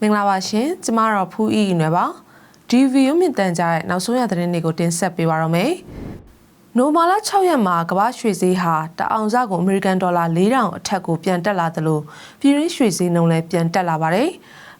မင်္ဂလာပါရှင်ကျမတော့ဖူးအီနွယ်ပါဒီဗီဒီယိုမြင့်တန်ကြရဲ့နောက်ဆုံးရသတင်းတွေကိုတင်ဆက်ပေးပါရမယ်နိုမာလာ6ရက်မှာကမ္ဘာရွှေဈေးဟာတအောင်စကိုအမေရိကန်ဒေါ်လာ4000အထက်ကိုပြန်တက်လာသလိုပြည်ရင်းရွှေဈေးနှုန်းလည်းပြန်တက်လာပါတယ်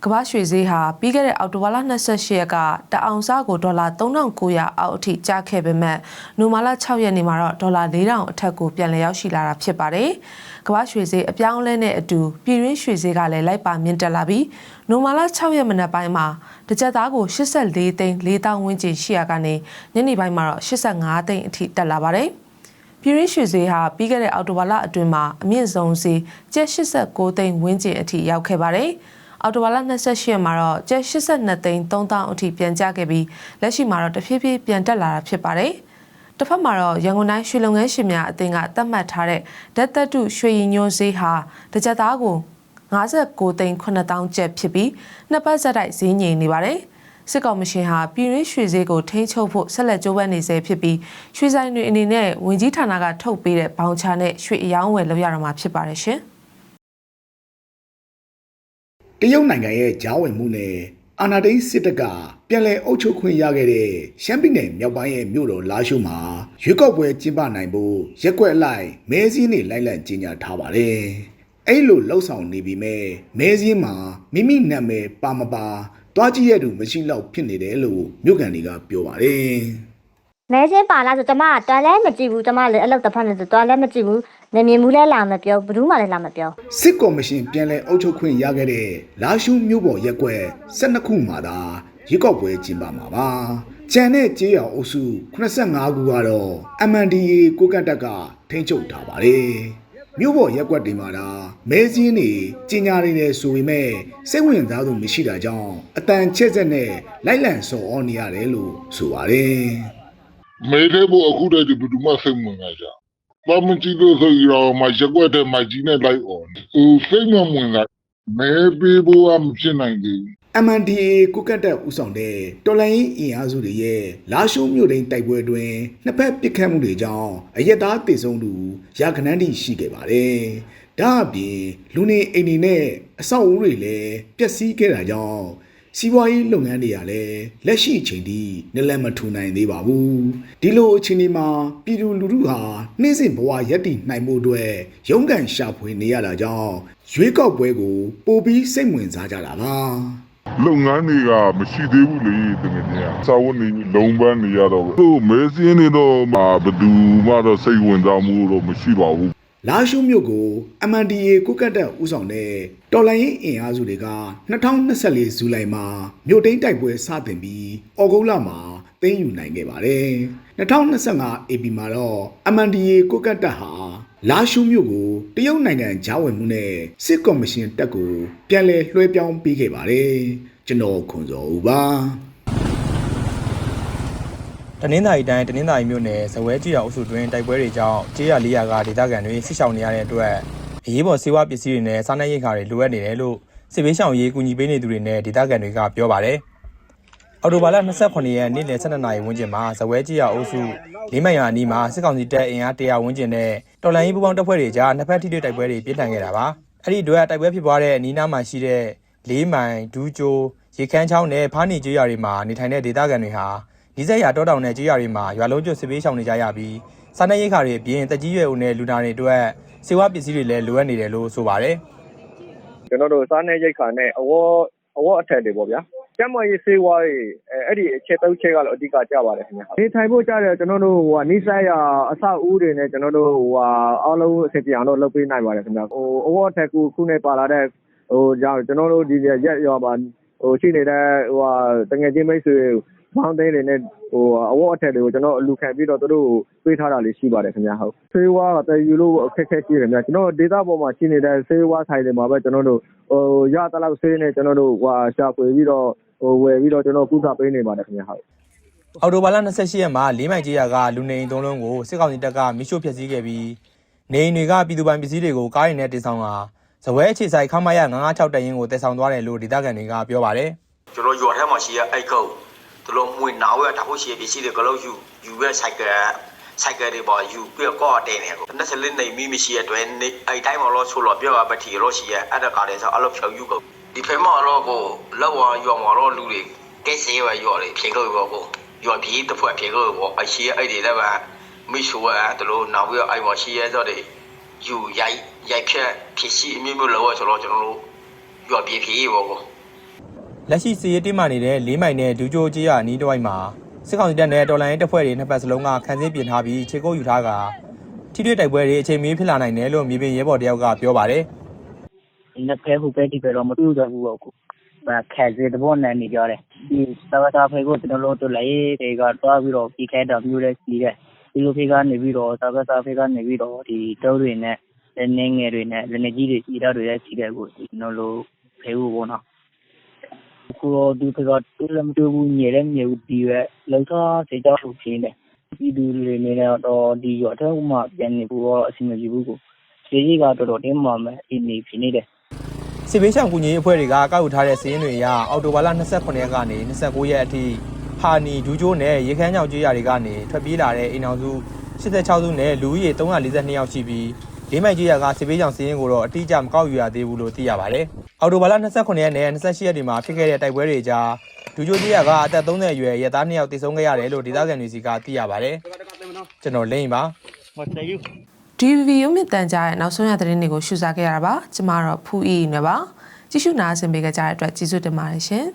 ကမ္ဘာရွှေဈေးဟာပြီးခဲ့တဲ့အောက်တိုဘာလ28ရက်ကတအောင်စကိုဒေါ်လာ3900အောက်အထိကျခဲ့ပေမဲ့နိုမာလာ6ရက်နေ့မှာတော့ဒေါ်လာ4000အထက်ကိုပြန်လည်ရောက်ရှိလာတာဖြစ်ပါတယ်။ကမ္ဘာရွှေဈေးအပြောင်းအလဲနဲ့အတူပြည်ရင်းရွှေဈေးကလည်းလိုက်ပါမြင့်တက်လာပြီးနိုမာလာ6ရက်မနက်ပိုင်းမှာတစ်ကြက်သားကို84သိန်း4000ဝန်းကျင်ရှိရကနေညနေပိုင်းမှာတော့85သိန်းအထိတက်လာပါတယ်။ပြည်ရင်းရွှေဈေးဟာပြီးခဲ့တဲ့အောက်တိုဘာလအတွင်းမှာအမြင့်ဆုံးဈေးကျပ်89သိန်းဝန်းကျင်အထိရောက်ခဲ့ပါတယ်။ အော်တိုဘာလ28ရက်မှာတော့ကျပ်82သိန်း3000အထိပြန်ကျခဲ့ပြီးလက်ရှိမှာတော့တဖြည်းဖြည်းပြန်တက်လာတာဖြစ်ပါတယ်။တစ်ဖက်မှာတော့ရန်ကုန်တိုင်းရွှေလုပ်ငန်းရှင်များအသင်းကသတ်မှတ်ထားတဲ့ဓာတ်သက်တုရွှေရင်ညိုဈေးဟာတစ်ကြက်သားကို59သိန်း9000ကျပ်ဖြစ်ပြီးနှစ်ပတ်ဆက်တိုက်ဈေးငြိမ်နေပါတယ်။စစ်ကောင်မရှင်ဟာပြည်ရင်းရွှေဈေးကိုထိန်းချုပ်ဖို့ဆက်လက်ကြိုးပမ်းနေဆဲဖြစ်ပြီးရွှေဆိုင်တွေအနေနဲ့ဝင်ကြီးဌာနကထုတ်ပေးတဲ့ဘောင်ချနဲ့ရွှေအယောင်းဝယ်လုပ်ရတော့မှာဖြစ်ပါတယ်ရှင်။ တရုတ်နိုင်ငံရဲ့ဂျားဝင်မှုနဲ့အာနာဒိန်းစစ်တပ်ကပြန်လည်အုပ်ချုပ်ခွင့်ရခဲ့တဲ့ရှမ်းပြည်နယ်မြောက်ပိုင်းရဲ့မြို့တော်လာရှုမှာရွေးကောက်ပွဲကျင်းပနိုင်ဖို့ရက်ကွက်အလိုက်မဲစည်းနေလိုက်လံကြီးညာထားပါတယ်။အဲ့လိုလှုပ်ဆောင်နေပြီမဲ့မဲစည်းမှာမိမိနာမည်ပါမပါတွားကြည့်ရတူမရှိတော့ဖြစ်နေတယ်လို့မြို့ကန်တွေကပြောပါတယ်။ မဲချင်းပါလားဆိုကျမကတွားလည်းမကြည့်ဘူးကျမလည်းအလုပ်တစ်ဖက်နဲ့ဆိုတွားလည်းမကြည့်ဘူးနေမြင်မှုလည်းလာမပြောဘယ်သူမှလည်းလာမပြောစစ်ကော်မရှင်ပြန်လည်အုပ်ချုပ်ခွင့်ရခဲ့တဲ့လာရှုမြို့ပေါ်ရက်ကွက်12ခုမှာသာရွေးကောက်ပွဲကျင်းပမှာပါ။ကျန်တဲ့ကြေးရောင်အုပ်စု85ခုကတော့ MNDA ကိုကတ်တက်ကထိန်းချုပ်ထားပါတယ်။မြို့ပေါ်ရက်ကွက်တွေမှာဒါမဲစင်းတွေကြီးညာနေတယ်ဆိုပေမဲ့စိတ်ဝင်စားသူမရှိတာကြောင့်အတန်ချက်ချက်နဲ့လိုက်လံစော်ဩနေရတယ်လို့ဆိုပါတယ်။ မေတဲ့ဖို့အခုတည်းကဘယ်သူမှစိတ်ဝင်စားကြ။ဘာမကြည့်လို့ဆိုရအောင်မရက်ွက်တဲ့မကြီးနဲ့လိုက်អော်။ဟိုစိတ်မဝင်စားမဲပေးဖို့ကမဖြစ်နိုင်သေးဘူး MNDA ကုကတ်တက်ဦးဆောင်တဲ့တော်လိုင်းအင်အားစုတွေရဲ့လာရှုံးမြို့တိုင်းတိုက်ပွဲအတွင်းနှစ်ဖက်ပစ်ခတ်မှုတွေကြောင့်အရက်သားတေဆုံးသူရာခဏန်းတိရှိခဲ့ပါတယ်။ဒါအပြင်လူနေအိမ်တွေနဲ့အဆောက်အဦတွေလည်းပျက်စီးခဲ့တာကြောင့် စီးပွားရေးလုပ်ငန်းတွေကလည်းလက်ရှိအချိန်ထိနလန်မထူနိုင်သေးပါဘူး။ဒီလိုအခြေအနေမှာပြည်သူလူထုဟာနှင်းစင်ဘဝရက်တည်နိုင်မှုအတွက်ရုန်းကန်ရှာဖွေနေရတာကြောင့်ရွေးကောက်ပွဲကိုပိုပြီးစိတ်ဝင်စားကြတာပါ။လုပ်ငန်းတွေကမရှိသေးဘူးလေတကယ်ကြီး။စာဝတ်နေလုံးပန်းနေရတော့သူ့မဲစင်းနေတော့မဘယ်သူမှတော့စိတ်ဝင်စားမှုတော့မရှိပါဘူး လာရှုမြို့ကို MNDA ကုကတ်တက်ဦးဆောင်တဲ့တော်လိုင်းရင်အင်အားစုတွေက2024ဇူလိုင်မှာမြို့တိန်တိုက်ပွဲစတင်ပြီးဩဂုတ်လမှာသိမ်းယူနိုင်ခဲ့ပါတယ်2025 AP မှာတော့ MNDA ကုကတ်တက်ဟာလာရှုမြို့ကိုတရုတ်နိုင်ငံဂျားဝင်မှုနဲ့စစ်ကော်မရှင်တက်ကိုပြန်လည်လွှဲပြောင်းပေးခဲ့ပါတယ်ကျွန်တော်ခွန်စောဦးပါတ နင်္သာရီတိုင်းတနင်္သာရီမြို့နယ်ဇဝဲကြီးအောင်အုပ်စုတွင်တိုက်ပွဲတွေကြောင့်ကြေးရ၄ရာကဒေသခံတွေဆစ်ဆောင်နေရတဲ့အတွက်အရေးပေါ်စေဝါပစ္စည်းတွေနဲ့စားနပ်ရိက္ခာတွေလိုအပ်နေတယ်လို့စစ်ဘေးရှောင်ရေးကူညီပေးနေသူတွေနဲ့ဒေသခံတွေကပြောပါတယ်။အော်တိုဘာလ28ရက်နေ့လယ်12နာရီဝန်းကျင်မှာဇဝဲကြီးအောင်အုပ်စုလေးမိုင်ရွာအနီးမှာစစ်ကောင်စီတပ်အင်အား100ဝန်းကျင်နဲ့တော်လိုင်းရေးပူးပေါင်းတပ်ဖွဲ့တွေကြားနှစ်ဖက်ထိတွေ့တိုက်ပွဲတွေပြင်းထန်ခဲ့တာပါ။အဲ့ဒီအတွက်တိုက်ပွဲဖြစ်ပွားတဲ့အနီးနားမှာရှိတဲ့လေးမိုင်ဒူးကျိုးရေခမ်းချောင်းနဲ့ဖားနီကျွော်တွေမှာနေထိုင်တဲ့ဒေသခံတွေဟာ ဒီဇက်ရတောတောင်နဲ့ကျွော်တွေမှာရွာလုံးကျွတ်စစ်ပေးရှောင်နေကြရပြီးစားနပ်ရိက္ခာတွေအပြင်တက်ကြီးရွယ်ဦးနဲ့လူနာတွေအတွက်စေဝါပစ္စည်းတွေလည်းလိုအပ်နေတယ်လို့ဆိုပါတယ်ကျွန်တော်တို့စားနေရိတ်ခါနဲ့အဝတ်အဝတ်အထည်တွေပေါ့ဗျာကျမကြီးစေးဝါးတွေအဲအဲ့ဒီအချက်သုံးချက်ကတော့အဓိကကြပါတယ်ခင်ဗျာနေထိုင်ဖို့ကြတယ်ကျွန်တော်တို့ဟိုနိစ္စရအဆောက်အဦတွေနဲ့ကျွန်တော်တို့ဟိုဟာအားလုံးအစီအပြောင်းတော့လုပ်ပေးနိုင်ပါတယ်ခင်ဗျာဟိုအဝတ်အထည်ကူခုနဲ့ပါလာတဲ့ဟိုကြောင့်ကျွန်တော်တို့ဒီရက်ရောပါဟိုရှိနေတဲ့ဟိုဟာတငယ်ချင်းမိတ်ဆွေ ဘောင်းသိန်းတွေနဲ့ဟိုအဝတ်အထည်တွေကိုကျွန်တော်အလူခံပြီးတော့သူတို့ပေးထားတာလေးရှိပါတယ်ခင်ဗျာဟုတ်ဆေးဝါးကတည်ယူလို့အခက်အခဲရှိတယ်ခင်ဗျာကျွန်တော်ဒေတာပေါ်မှာရှိနေတဲ့ဆေးဝါးဆိုင်တွေမှာပဲကျွန်တော်တို့ဟိုရတလောက်ဆေးနဲ့ကျွန်တော်တို့ဟိုရှာဖွေပြီးတော့ဟိုဝယ်ပြီးတော့ကျွန်တော်ကုသပေးနေပါတယ်ခင်ဗျာဟုတ်။အော်တိုဘာလ28ရက်မှာလေးမိုင်ကြီးရကလူနေအိမ်သုံးလုံးကိုစစ်ကောင်စီတပ်ကမိရှို့ဖျက်ဆီးခဲ့ပြီးနေအိမ်တွေကပြည်သူပိုင်ပစ္စည်းတွေကိုကားရင်နဲ့တင်ဆောင်လာဇဝဲအခြေဆိုင်ခမရ956တရင်ကိုတည်ဆောင်သွားတယ်လို့ဒေသခံတွေကပြောပါတယ်။ကျွန်တော်ရွာထဲမှာရှိရအိတ်ခုတ် သူတို့မွေနာဝဲတာဖို့ရှိရပစ္စည်းတွေကလေးယူယူရဲဆိုင်ကဆိုင်ကယ်တွေပေါ်ယူပြီးတော့ကော့တဲ့နေကိုနှစ်စလင်းနေမိမရှိရတဲ့နေအဲ့တိုင်းမှာလို့ဆိုလို့ပြောပါပတိလို့ရှိရအဲ့ဒါကလည်းဆိုအဲ့လိုဖြောက်ယူကိုဒီဖေမတော့ကိုလောက်ဝရောမှာတော့လူတွေကဲဆေးရရော်တွေဖြေလို့ရောကိုရော်ပြီးတစ်ဖွဲ့ဖြေလို့ရောအရှိအဲ့ဒီလည်းပဲမိရှူရတလို့နောက်ပြီးအဲ့ပေါ်ရှိရဆိုတဲ့ယူရိုက်ရိုက်ဖြက်ဖြစ်ရှိအမျိုးမျိုးလောဆိုတော့ကျွန်တော်တို့ရော်ပြေးပြေးရောကို လက်ရှိစီရေးတင်းမာနေတဲ့လေးမိုင်နဲ့ဒူးကြိုးကြီးရအနီးတစ်ဝိုက်မှာစစ်ကောင်စီတပ်နဲ့တော်လိုင်းရေးတပ်ဖွဲ့တွေနှစ်ပတ်စလုံးကခန်းစင်းပြင်ထားပြီးခြေကုပ်ယူထားကထိတွေ့တိုက်ပွဲတွေအချိန်မီဖြစ်လာနိုင်တယ်လို့မြေပြင်ရဲဘော်တယောက်ကပြောပါတယ်နှစ်ဖဲဟိုပဲဒီပဲတော့မတူတော့ဘူးပေါ့ကို။ဘာခဲစေတဘောနဲ့နေကြတယ်။ဒီသဝတာဖေကိုကျွန်တော်တို့လည်းတွေကတွားပြီးတော့ပြီးခဲတာမျိုးလေးကြီးတယ်။ဒီလိုဖေကနေပြီးတော့သဝတာဖေကနေပြီးတော့ဒီတောတွေနဲ့လက်နေငယ်တွေနဲ့လက်နေကြီးတွေကြီးတာတွေလည်းကြီးတယ်ကိုကျွန်တော်တို့ဖေဖို့ပေါ့နော်။ ကိုတော့ဒီကတော့တူလည်းမတူဘူးညလည်းညဘူး ဒီရဲ့လောက်သားစေကြောက်လို့ဖြစ်နေတယ်။ဒီလူတွေနေတော့ ဒီရောအထက်မှပြန်နေဖို့တော့ အဆင်မပြေဘူးကို။ဒီကြီးက တော်တော်တင်းမာမယ်အင်းနေဖြစ်နေတယ် စစ်ဘေးရှောင်ကူညီရေးအဖွဲ့တွေက ကောက်ယူထားတဲ့စီးရင်တွေအရ အော်တိုဘာလ29ရက်ကနေ29ရက်အထိ ဟာနီ ဒူးကျိုးနဲ့ ရေခမ်းချောင်ကျေးရွာတွေကနေ ထွက်ပြေးလာတဲ့ အိမ်အောင်စု86စုနဲ့ လူဦးရေ342ယောက်ရှိပြီး လေးမိုက်ကျေးရွာကစစ်ဘေးရှောင်စီးရင်ကိုတော့အတိအကျမကောက်ယူရသေးဘူးလို့သိရပါတယ်။အော်တိုဘာလ29ရက်နဲ့28ရက်တွေမှာဖြစ်ခဲ့တဲ့တိုက်ပွဲတွေကြားဒူးကျိုးကျေးရွာကအသက်30အရွယ်ရဲသား2ယောက်တိစုံခဲ့ရတယ်လို့ဒေသခံတွေစီကသိရပါတယ်။ကျွန်တော်လိမ့်ပါ DVB ရုံမြင့်တန်ကြားရဲ့နောက်ဆုံးရသတင်းတွေကိုရှုစားခဲ့ရတာပါကျမတော့ဖူးအီနွယ်ပါကြည့်ရှုနားဆင်ပေးကြတဲ့အတွက်ကျေးဇူးတင်ပါတယ်ရှင်